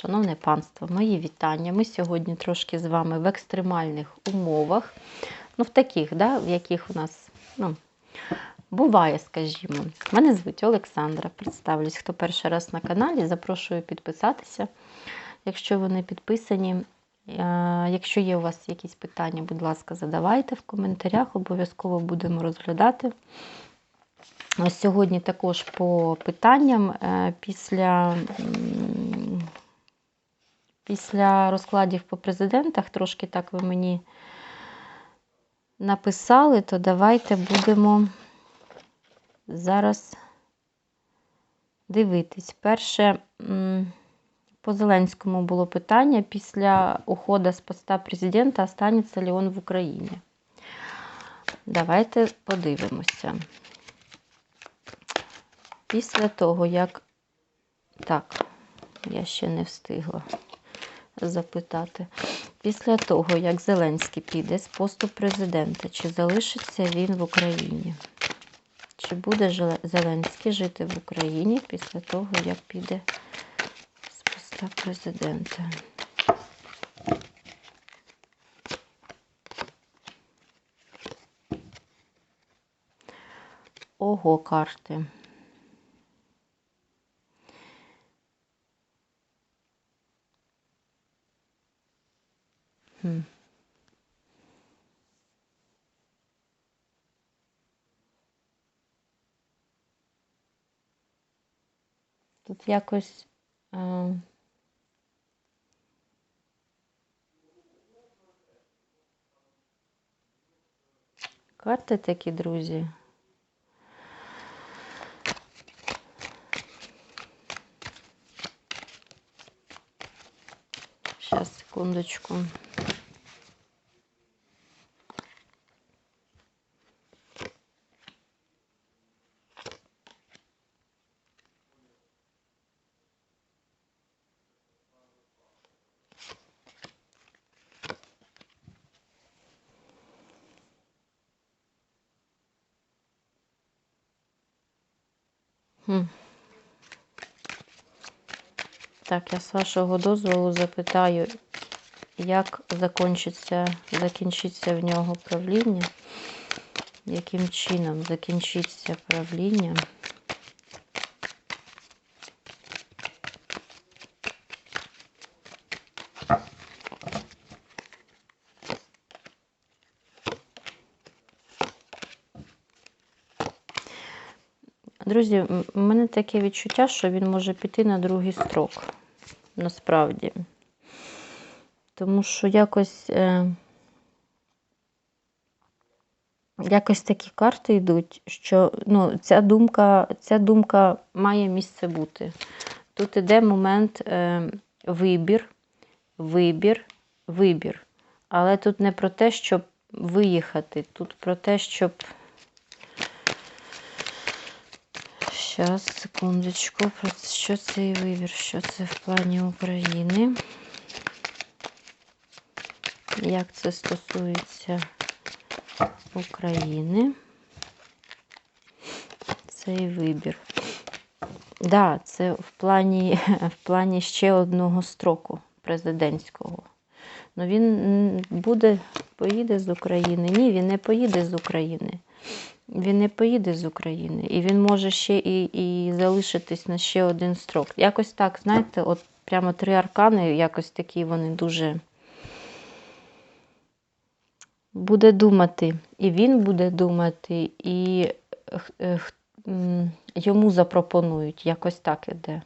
Шановне панство, мої вітання. Ми сьогодні трошки з вами в екстремальних умовах. Ну, в таких, да, в яких у нас ну, буває, скажімо. Мене звуть Олександра. Представлюсь, хто перший раз на каналі, запрошую підписатися, якщо ви не підписані. Е, Якщо є у вас якісь питання, будь ласка, задавайте в коментарях, обов'язково будемо розглядати. Сьогодні також по питанням е, після, після розкладів по президентах, трошки так ви мені написали, то давайте будемо зараз дивитись. Перше, по Зеленському було питання після уходу з поста президента, останеться ли він в Україні. Давайте подивимося. Після того, як. Так, я ще не встигла запитати. Після того, як Зеленський піде з посту президента, чи залишиться він в Україні? Чи буде Зеленський жити в Україні після того, як піде з поста президента? Ого, карти. Тут якось. Е... Карти такі, друзі. Сейчас, секундочку. Так, я з вашого дозволу запитаю, як закінчиться, закінчиться в нього правління, яким чином закінчиться правління. Друзі, у мене таке відчуття, що він може піти на другий строк, насправді. Тому що якось, е, якось такі карти йдуть, що ну, ця, думка, ця думка має місце бути. Тут іде момент е, вибір, вибір, вибір. Але тут не про те, щоб виїхати, тут про те, щоб. Зараз, секундочку, що цей вибір, що це в плані України. Як це стосується України? Цей вибір. Да, це в плані, в плані ще одного строку президентського. Ну він буде, поїде з України. Ні, він не поїде з України. Він не поїде з України. І він може ще і, і залишитись на ще один строк. Якось так, знаєте, от прямо три аркани, якось такі вони дуже буде думати. І він буде думати, і е, йому запропонують. Якось так іде.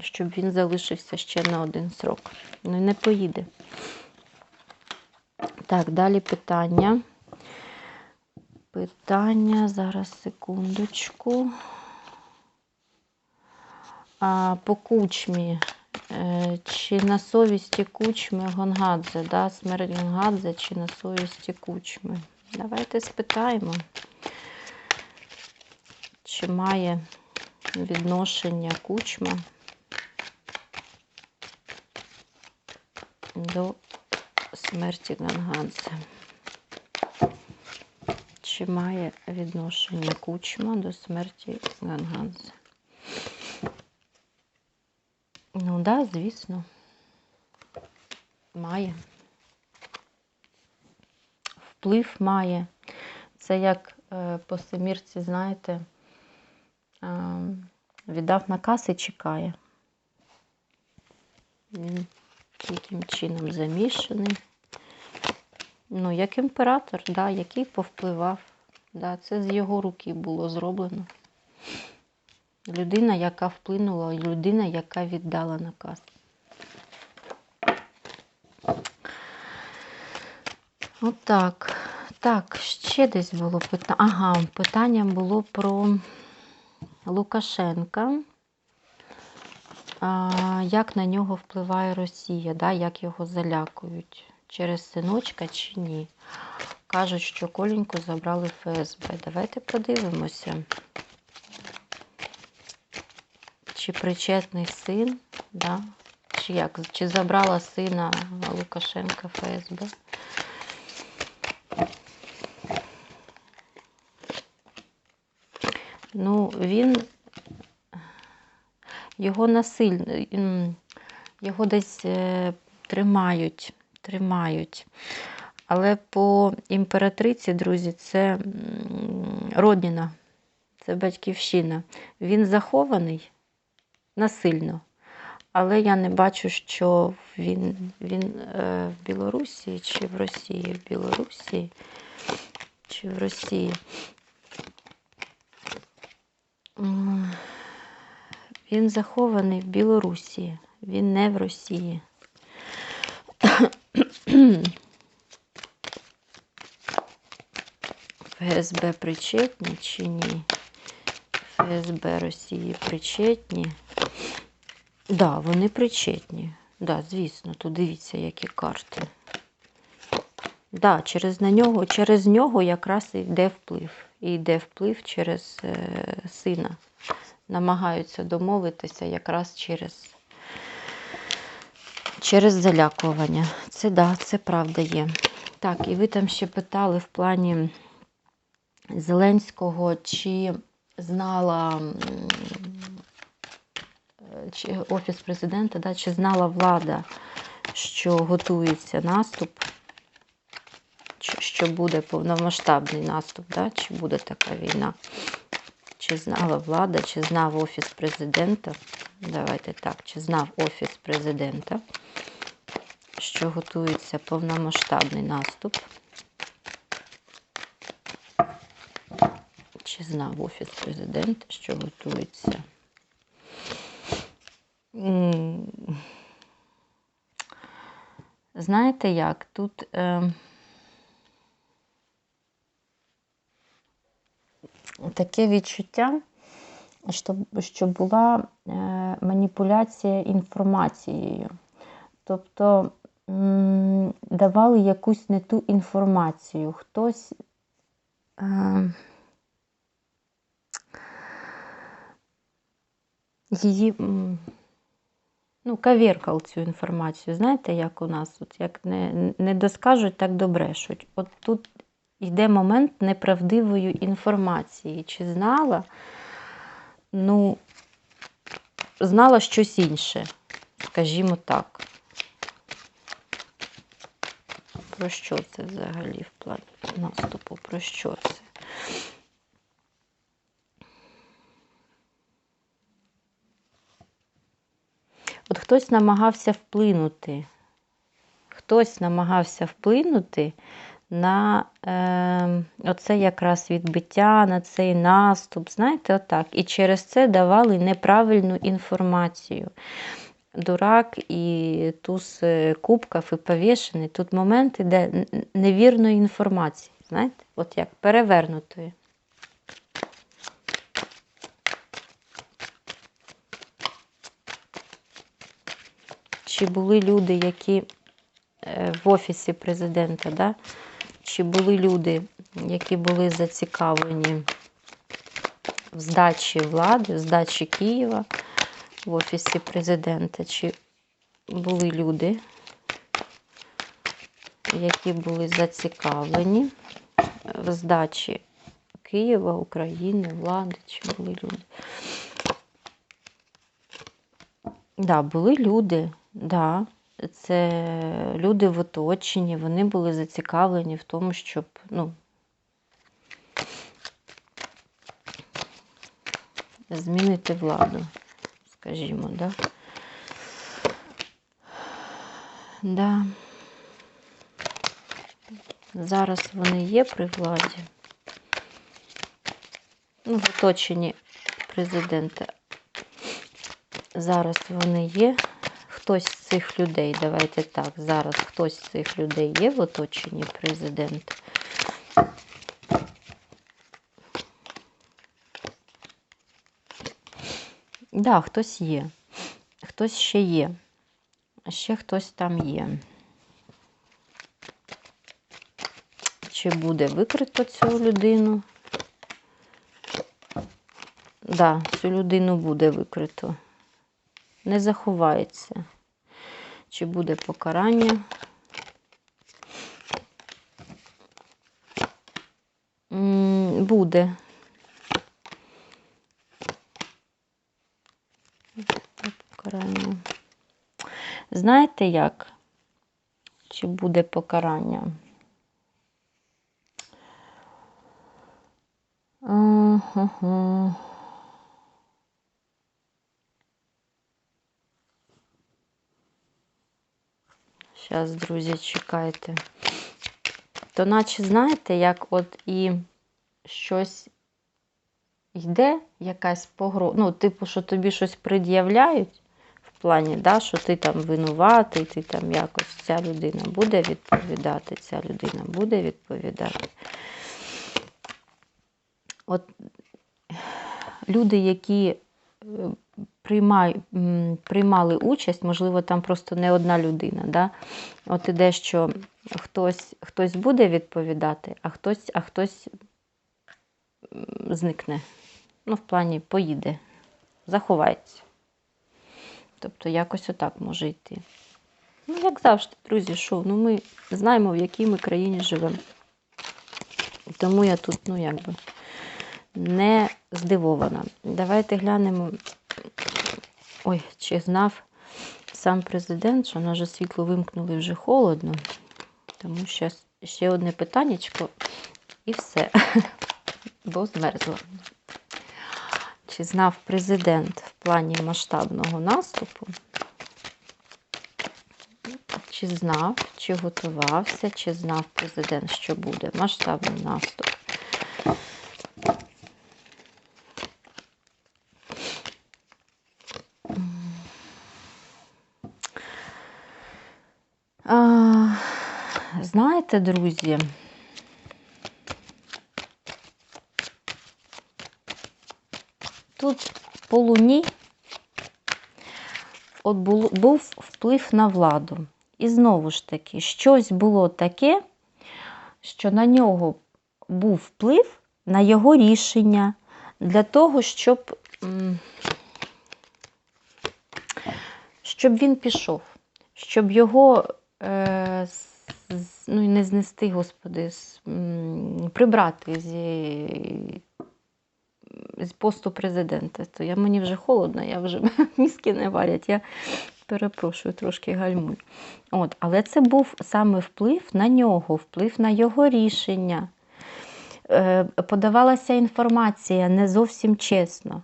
Щоб він залишився ще на один срок. Ну і не поїде. Так, далі питання. Питання, зараз секундочку. А, по кучмі. Е, Чи на совісті кучми Гонгадзе, да? смерть Гонгадзе, чи на совісті кучми? Давайте спитаємо, чи має відношення кучма до смерті Гонгадзе. Чи має відношення кучма до смерті Ганганзе? Ну да, звісно. Має. Вплив має. Це як е, по семірці, знаєте, віддав наказ і чекає. Він яким чином замішаний. Ну, як імператор, да, який повпливав. Да, це з його руки було зроблено. Людина, яка вплинула, людина, яка віддала наказ. Отак. Так, ще десь було питання. Ага, питання було про Лукашенка. Як на нього впливає Росія, да, як його залякують? Через синочка чи ні? Кажуть, що Коленьку забрали ФСБ. Давайте подивимося. Чи причетний син, да? чи як? Чи забрала сина Лукашенка ФСБ? Ну, він його насильно, його десь е, тримають, тримають. Але по імператриці, друзі, це родніна, це батьківщина. Він захований насильно. Але я не бачу, що він, він е, в Білорусі чи в Росії, в Білорусі чи в Росії. Він захований в Білорусі, він не в Росії. ФСБ причетні чи ні? ФСБ Росії причетні. Так, да, вони причетні. Да, звісно, тут дивіться, які карти. Да, через на нього, через нього якраз йде вплив. І йде вплив через е, сина. Намагаються домовитися якраз через, через залякування. Це да, це правда є. Так, і ви там ще питали в плані Зеленського, чи знала чи Офіс президента, да, чи знала влада, що готується наступ, що буде повномасштабний наступ, да, чи буде така війна. Чи знала влада, чи знав Офіс президента, давайте так, чи знав Офіс президента, що готується повномасштабний наступ. Чи знав Офіс президента, що готується? Знаєте як? Тут е, таке відчуття, що, що була е, маніпуляція інформацією. Тобто давали якусь не ту інформацію. Хтось. Е, її ну, кавіркав цю інформацію. Знаєте, як у нас, от як не, не доскажуть, так добрешуть. От тут йде момент неправдивої інформації. Чи знала? Ну, знала щось інше, скажімо так. Про що це взагалі в плані наступу? Про що це? От хтось намагався вплинути. Хтось намагався вплинути на е, оце якраз відбиття, на цей наступ. Знаєте, отак. І через це давали неправильну інформацію. Дурак і туз е, кубків і повішений. Тут момент іде невірної інформації. Знаєте, от як перевернутої. Чи були люди, які е, в офісі президента, да? чи були люди, які були зацікавлені в здачі влади, в здачі Києва в офісі президента, чи були люди, які були зацікавлені в здачі Києва, України, влади, чи були люди. Да, були люди, да, це люди в оточенні, вони були зацікавлені в тому, щоб, ну, змінити владу, скажімо, да? Да. Зараз вони є при владі. Ну, в оточенні президента. Зараз вони є. Хтось з цих людей, давайте так, зараз хтось з цих людей є в оточенні президента. Так, да, хтось є. Хтось ще є. Ще хтось там є. Чи буде викрито цю людину? Так, да, цю людину буде викрито. Не заховається. Чи буде покарання? Буде. Покарання. Знаєте як? Чи буде покарання? Ага. Зараз, друзі, чекайте. То наче, знаєте, як от і щось йде, якась погроза. Ну, типу, що тобі щось пред'являють в плані, да, що ти там винуватий, ти там якось ця людина буде відповідати, ця людина буде відповідати. От люди, які приймали участь, можливо, там просто не одна людина. Да? От іде, що хтось, хтось буде відповідати, а хтось, а хтось зникне. Ну, в плані поїде, заховається. Тобто якось отак може йти. Ну, як завжди, друзі, що? Ну, ми знаємо, в якій ми країні живемо. Тому я тут, ну, якби не здивована. Давайте глянемо, ой, чи знав сам президент, що на вже світло вимкнули вже холодно. Тому що ще одне питаннячко і все. Бо змерзла. Чи знав президент в плані масштабного наступу? Чи знав, чи готувався, чи знав президент, що буде масштабний наступ? А, знаєте, друзі, тут по луні от був вплив на владу. І знову ж таки, щось було таке, що на нього був вплив на його рішення для того, щоб, щоб він пішов, щоб його е, ну, не знести, господи, прибрати зі, з посту президента. То я, мені вже холодно, я вже мізки не варять. Я перепрошую, трошки гальмуй. От, але це був саме вплив на нього, вплив на його рішення. Е, подавалася інформація не зовсім чесно.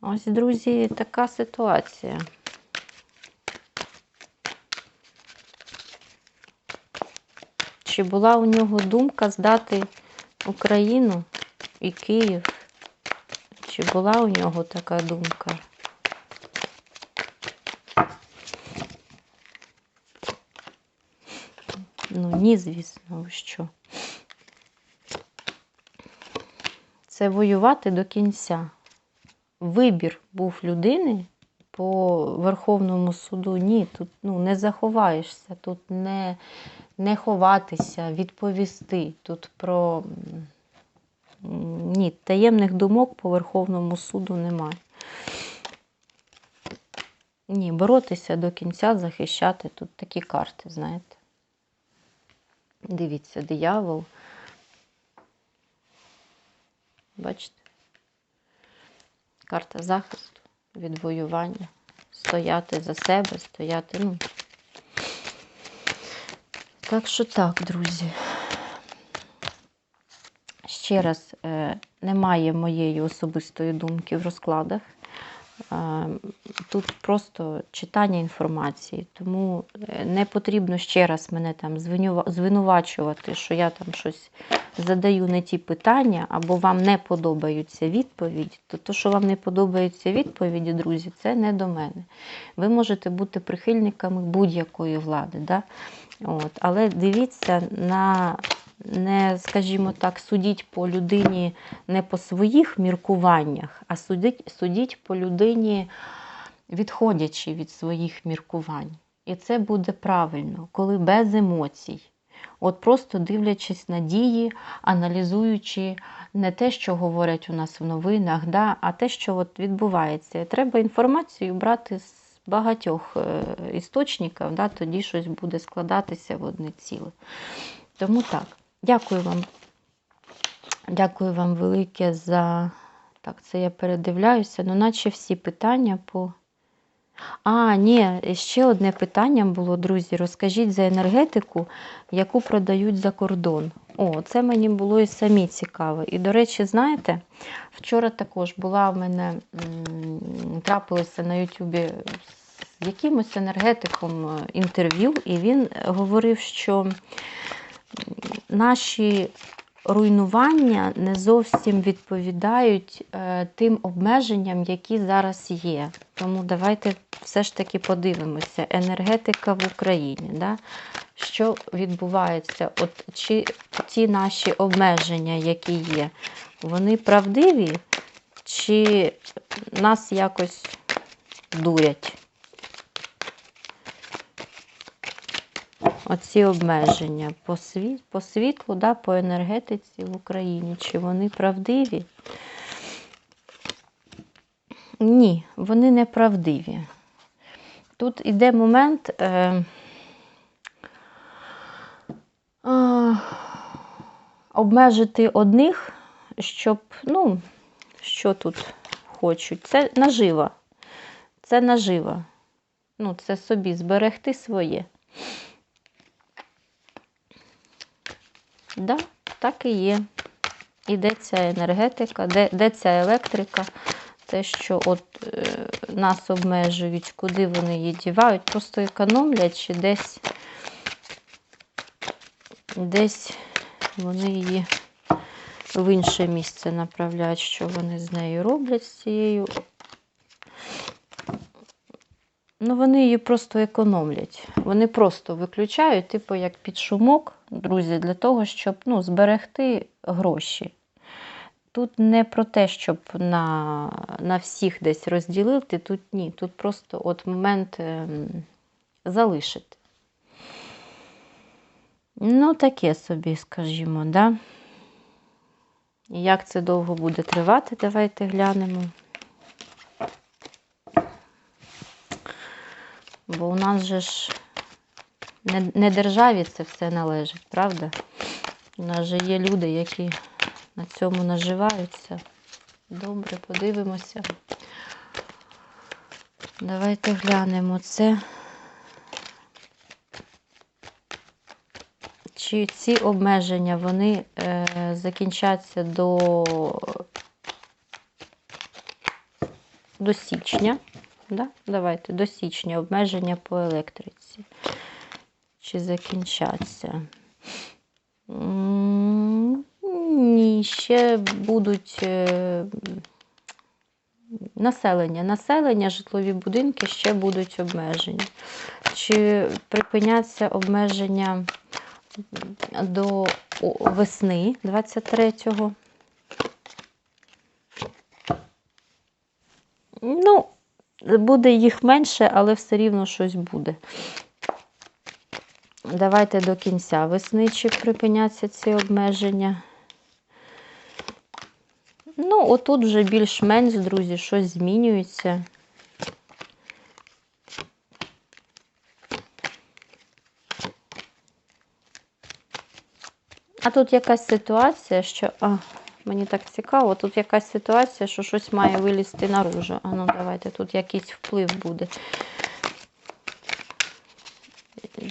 Ось, друзі, така ситуація. Чи була у нього думка здати Україну і Київ? Чи була у нього така думка? Ну, ні, звісно, що. Це воювати до кінця. Вибір був людини по Верховному суду. Ні, тут ну, не заховаєшся, тут не, не ховатися, відповісти. Тут про ні, таємних думок по Верховному суду немає. Ні, боротися до кінця, захищати. Тут такі карти, знаєте. Дивіться, диявол. Бачите? Карта захисту, відвоювання, стояти за себе, стояти. ну. Так що так, друзі. Ще раз, е, немає моєї особистої думки в розкладах. Тут просто читання інформації, тому е, не потрібно ще раз мене там звинувачувати, що я там щось задаю не ті питання, або вам не подобаються відповіді. То, то, що вам не подобаються відповіді, друзі, це не до мене. Ви можете бути прихильниками будь-якої влади. Да? От. Але дивіться на не, скажімо так, судіть по людині не по своїх міркуваннях, а судіть, судіть по людині, відходячи від своїх міркувань. І це буде правильно, коли без емоцій. От просто дивлячись на дії, аналізуючи не те, що говорять у нас в новинах, да, а те, що от відбувається. Треба інформацію брати з багатьох е, істочників, да, тоді щось буде складатися в одне ціле. Тому так, дякую вам. Дякую вам велике за. Так, це я передивляюся. Ну, наче всі питання по. А, ні, ще одне питання було, друзі. Розкажіть за енергетику, яку продають за кордон. О, це мені було і самі цікаво. І, до речі, знаєте, вчора також була в мене трапилося на Ютубі з якимось енергетиком е, інтерв'ю, і він говорив, що наші руйнування не зовсім відповідають е, тим обмеженням, які зараз є. Тому давайте все ж таки подивимося. Енергетика в Україні. Да? Що відбувається? От Чи ті наші обмеження, які є, вони правдиві, чи нас якось дурять? Оці обмеження по, світ, по світлу, да, по енергетиці в Україні, чи вони правдиві? Ні, вони не правдиві. Тут іде момент е, е, обмежити одних, щоб, ну, що тут хочуть. Це нажива. Це нажива. Ну, це собі зберегти своє. Да, так і є. Іде ця енергетика, де, де ця електрика, те, що от е, нас обмежують, куди вони її дівають, просто економлять чи десь, десь вони її в інше місце направляють, що вони з нею роблять з цією. Ну, вони її просто економлять. Вони просто виключають, типу, як під шумок, друзі, для того, щоб ну, зберегти гроші. Тут не про те, щоб на на всіх десь розділити, тут ні. Тут просто от момент ем, залишити. Ну, таке собі, скажімо, да? Як це довго буде тривати, давайте глянемо. Бо у нас же ж не, не державі це все належить, правда? У нас же є люди, які на цьому наживаються. Добре, подивимося. Давайте глянемо це. Чи ці обмеження вони е, закінчаться до, до січня? Да? Давайте до січня обмеження по електриці. Чи закінчаться? Ні, ще будуть е, населення. Населення, житлові будинки ще будуть обмежені. Чи припиняться обмеження до весни 23-го? Ну, буде їх менше, але все рівно щось буде. Давайте до кінця весни, чи припиняться ці обмеження. Ну, отут вже більш-менш, друзі, щось змінюється. А тут якась ситуація, що. А, Мені так цікаво. Тут якась ситуація, що щось має вилізти наружу. А ну давайте, тут якийсь вплив буде.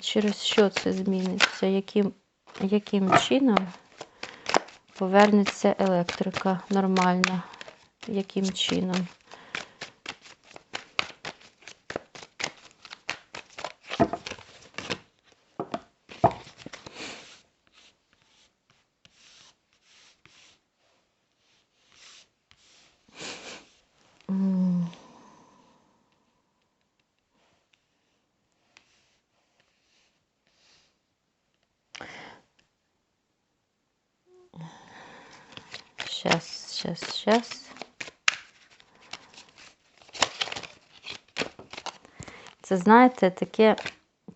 Через що це зміниться? Яким, яким чином повернеться електрика нормально? Яким чином? Щас, щас, щас. Це, знаєте, таке,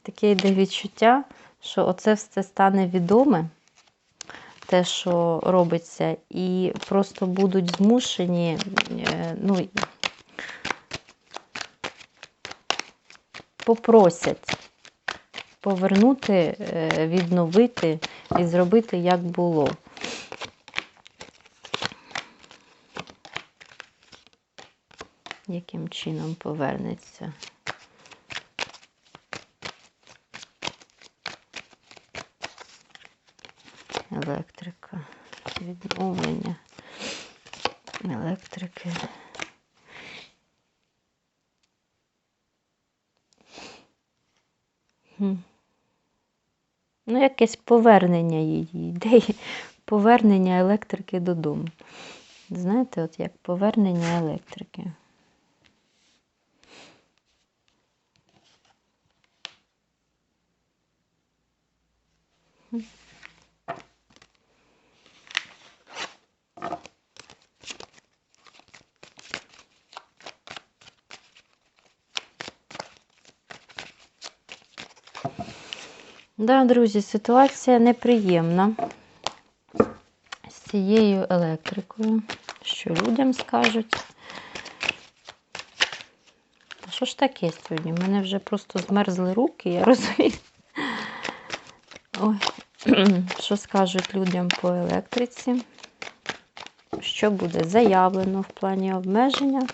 таке йде відчуття, що оце все стане відоме, те, що робиться, і просто будуть змушені, е, ну, попросять повернути, е, відновити і зробити, як було. Яким чином повернеться? Електрика, відновлення електрики. Ну, якесь повернення її ідеї, повернення електрики додому. Знаєте, от як повернення електрики. Да, друзі, ситуація неприємна з цією електрикою. Що людям скажуть? Та що ж таке сьогодні? У мене вже просто змерзли руки, я розумію. Ой, що скажуть людям по електриці? Що буде заявлено в плані обмеження?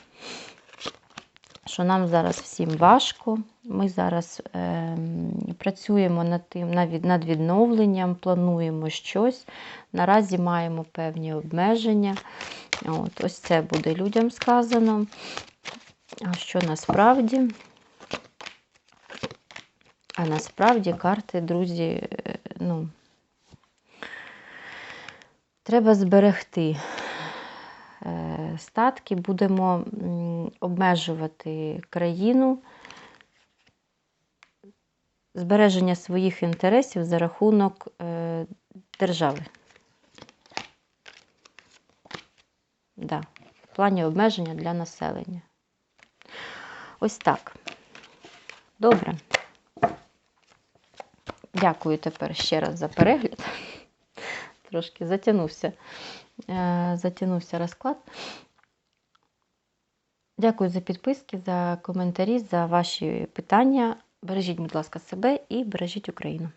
Що нам зараз всім важко. Ми зараз е, працюємо над тим, над відновленням, плануємо щось. Наразі маємо певні обмеження. От, Ось це буде людям сказано. А що насправді? А насправді карти, друзі, ну, треба зберегти статки, будемо обмежувати країну, збереження своїх інтересів за рахунок держави. Да, в плані обмеження для населення. Ось так. Добре. Дякую тепер ще раз за перегляд. Трошки затягнувся, затягнувся розклад. Дякую за підписки, за коментарі, за ваші питання. Бережіть, будь ласка, себе і бережіть Україну.